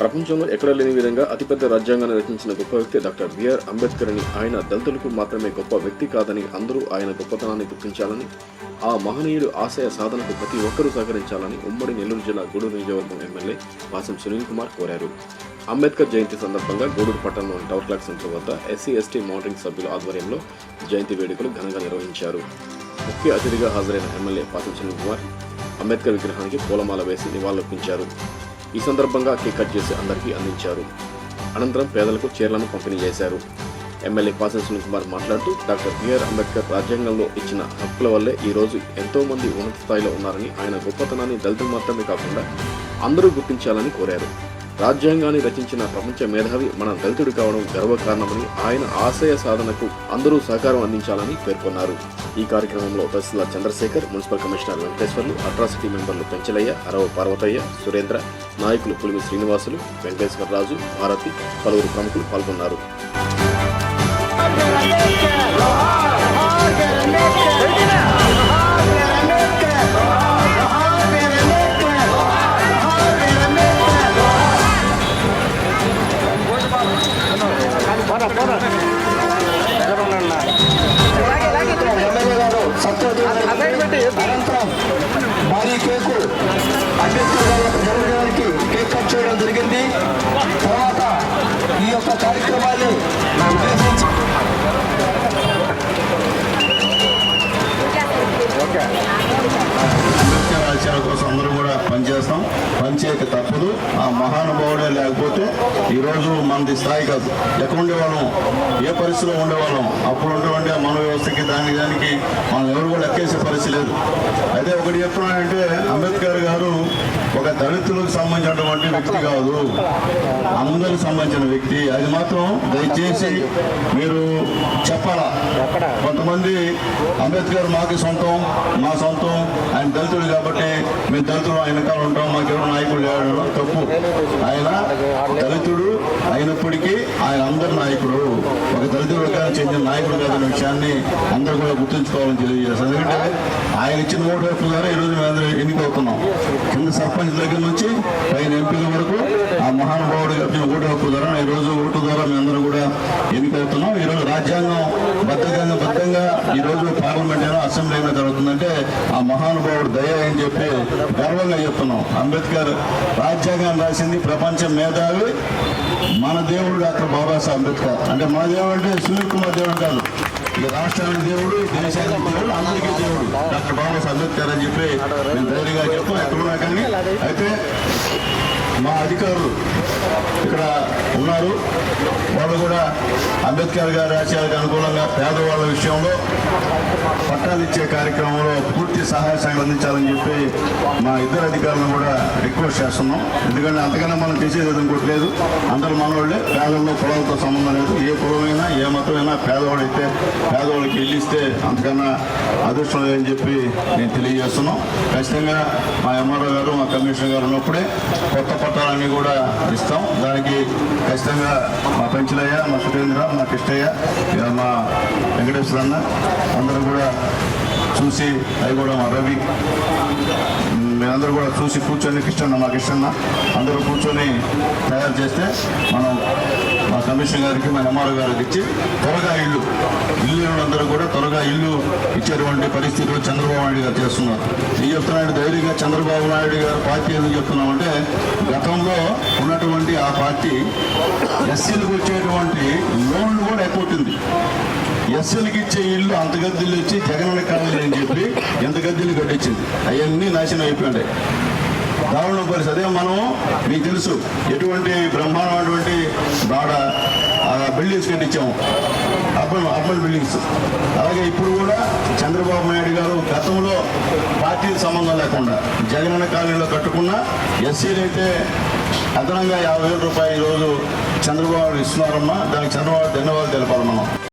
ప్రపంచంలో ఎక్కడ లేని విధంగా అతిపెద్ద రాజ్యాంగాన్ని రచించిన గొప్ప వ్యక్తి డాక్టర్ బిఆర్ అంబేద్కర్ అని ఆయన దళితులకు మాత్రమే గొప్ప వ్యక్తి కాదని అందరూ ఆయన గొప్పతనాన్ని గుర్తించాలని ఆ మహనీయుడు ఆశయ సాధనకు ప్రతి ఒక్కరూ సహకరించాలని ఉమ్మడి నెల్లూరు జిల్లా గూడూరు నియోజకవర్గం ఎమ్మెల్యే వాసం సునీల్ కుమార్ కోరారు. అంబేద్కర్ జయంతి సందర్భంగా గూడూరు పట్టణంలోని టవర్ క్లాక్ సెంటర్ వద్ద ఎస్సీ ఎస్టీ మౌంటరింగ్ సభ్యుల ఆధ్వర్యంలో జయంతి వేడుకలు ఘనంగా నిర్వహించారు. ముఖ్య అతిథిగా హాజరైన ఎమ్మెల్యే పాసం సునీల్ కుమార్ అంబేద్కర్ విగ్రహానికి పూలమాల వేసి నివాళులర్పించారు. ఈ సందర్భంగా కేక్ కట్ చేసి అందరికీ అందించారు. అనంతరం పేదలకు చీరలను పంపిణీ చేశారు. ఎమ్మెల్యే పాసం సునీల్ కుమార్ మాట్లాడుతూ డాక్టర్ బిఆర్ అంబేద్కర్ రాజ్యాంగంలో ఇచ్చిన హక్కుల వల్లే ఈరోజు ఎంతోమంది ఎంతో మంది ఉన్నత స్థాయిలో ఉన్నారని ఆయన గొప్పతనాన్ని దళితులు మాత్రమే కాకుండా అందరూ గుర్తించాలని కోరారు. రాజ్యాంగాన్ని రచించిన ప్రపంచ మేధావి మన దళితుడు కావడం గర్వకారణమని ఆయన ఆశయ సాధనకు అందరూ సహకారం అందించాలని పేర్కొన్నారు. ఈ కార్యక్రమంలో తహసీల్దార్ Chandrasekhar municipal commissioner Venkateswarlu atrocity మెంబర్లు పెంచలయ్య అరవ పార్వతయ్య సురేంద్ర నాయకులు పులిమి శ్రీనివాసులు వెంకటేశ్వర రాజు భారతి పలువురు ప్రముఖులు పాల్గొన్నారు. పనిచేయక తప్పదు ఆ మహానుభావుడే లేకపోతే ఈరోజు మనది స్థాయి కాదు. ఎక్కడ ఉండేవాళ్ళం ఏ పరిస్థితిలో ఉండేవాళ్ళం? అప్పుడు ఆ మన వ్యవస్థకి దానికి దానికి మనం ఎవరు కూడా లెక్కేసే పరిస్థితి లేదు. అయితే ఒకటి చెప్తున్నానంటే అంబేద్కర్ గారు ఒక దళితులకు సంబంధించినటువంటి వ్యక్తి కాదు. అందరికి సంబంధించిన వ్యక్తి. అది మాత్రం దయచేసి మీరు చెప్పాలా? కొంతమంది అంబేద్కర్ మాకు సొంతం మా సొంతం ఆయన దళితుడు కాబట్టి మేము దళితులు ఆయన కాలం ఉంటాం మాకెవరు నాయకుడు లేడు తప్పు. ఆయన దళితుడు అయినప్పటికీ ఆయన అందరి నాయకుడు. ఒక దళితుడు వర్గానికి చెందిన నాయకుడు కాదన్న విషయాన్ని అందరూ కూడా గుర్తుంచుకోవాలని తెలియజేస్తాను ఎందుకంటే ఆయన ఇచ్చిన ఓటు హక్కు ద్వారా ఈరోజు మేము ఎన్నికవుతున్నాం. కింద సర్పంచ్ దగ్గర నుంచి పైన ఎంపీల వరకు ఆ మహానుభావుడు ఇచ్చిన ఓటు హక్కు ద్వారా ఈ రోజు ఓటు ద్వారా మేమందరం కూడా ఎన్నికవుతున్నాం. ఈ రోజు రాజ్యాంగం బద్దంగా బద్ధంగా ఈ రోజు పార్లమెంట్ అయినా అసెంబ్లీ ఏమైనా జరుగుతుందంటే ఆ మహానుభావుడు దయ అని చెప్పి గర్వంగా చెప్తున్నాం. అంబేద్కర్ రాజ్యాంగాన్ని రాసింది ప్రపంచ మేధావి మన దేవుడు డాక్టర్ బాబాసాహెబ్ అంబేద్కర్. అంటే మన దేవుడు అంటే సునీల్ కుమార్ దేవుడు కాదు. ఈ రాష్ట్రానికి దేవుడు దేశానికి దేవుడు అందరికీ దేవుడు. డాక్టర్ బాబాసాహెబ్ అంబేద్కర్ అని చెప్పి నేను ధైర్యంగా చెప్పాను ఎక్కడున్నా కానీ. అయితే మా అధికారులు ఇక్కడ ఉన్నారు. వాళ్ళు కూడా అంబేద్కర్ గారి ఆశయాలకు అనుకూలంగా పేదవాళ్ళ విషయంలో పట్టాలు ఇచ్చే కార్యక్రమంలో పూర్తి సహాయ సహాయం అందించాలని చెప్పి మా ఇద్దరు అధికారులను కూడా రిక్వెస్ట్ చేస్తున్నాం. ఎందుకంటే అంతకన్నా మనం చేసేది అనుకోవట్లేదు లేదు. అందరూ మనవాళ్ళే పేదల్లో కులాలతో సంబంధం లేదు. ఏ కులమైనా ఏ మతమైనా పేదవాడు అయితే పేదవాళ్ళకి ఇల్లిస్తే అంతకన్నా అదృష్టం లేదని చెప్పి నేను తెలియజేస్తున్నాం. ఖచ్చితంగా మా ఎంఆర్ఓ గారు మా కమిషనర్ గారు ఉన్నప్పుడే కొత్త పట్టాలన్నీ కూడా ఇస్తాం. దానికి ఖచ్చితంగా మా పెంచలయ్య మా సురేంద్ర మా కృష్ణయ్య మా వెంకటేశ్వర అన్న అందరూ కూడా చూసి అవి కూడా మా రవి మీరందరూ కూడా చూసి కూర్చొని కృష్ణన్న మా కృష్ణన్న అందరూ కూర్చొని తయారు చేస్తే మనం మా కమిషనర్ గారికి మా ఎంఆర్ఓ గారికి ఇచ్చి త్వరగా ఇల్లు ఇల్లు అందరూ కూడా త్వరగా ఇల్లు ఇచ్చేటువంటి పరిస్థితులు చంద్రబాబు నాయుడు గారు చేస్తున్నారు. ఏం చెప్తున్నాడు? ధైర్యంగా చంద్రబాబు నాయుడు గారు పార్టీ ఎందుకు చెప్తున్నామంటే గతంలో ఉన్నటువంటి ఆ పార్టీ ఎస్సీలకు వచ్చేటువంటి లోన్లు కూడా అయిపోతుంది ఎస్ఎల్కి ఇచ్చే ఇల్లు అంత గద్దెలు ఇచ్చి జగన్ కాదని చెప్పి ఎంత గద్దెలు కట్టించింది? అవన్నీ నాశనం అయిపోయాయి దారుణ పరిస్థితి. అదే మనం మీకు తెలుసు ఎటువంటి బ్రహ్మాండమైనటువంటి బాడ బిల్డింగ్స్ కట్టించాము అర్బన్ అర్బన్ బిల్డింగ్స్ అలాగే ఇప్పుడు కూడా చంద్రబాబు నాయుడు గారు గతంలో పార్టీ సంబంధం లేకుండా జగనన్న కాలనీలో కట్టుకున్న ఎస్సీలు అయితే అదనంగా యాభై వేల రూపాయలు ఈరోజు చంద్రబాబు ఇస్తున్నారమ్మా. దానికి చంద్రబాబు ధన్యవాదాలు తెలపాలి మనం.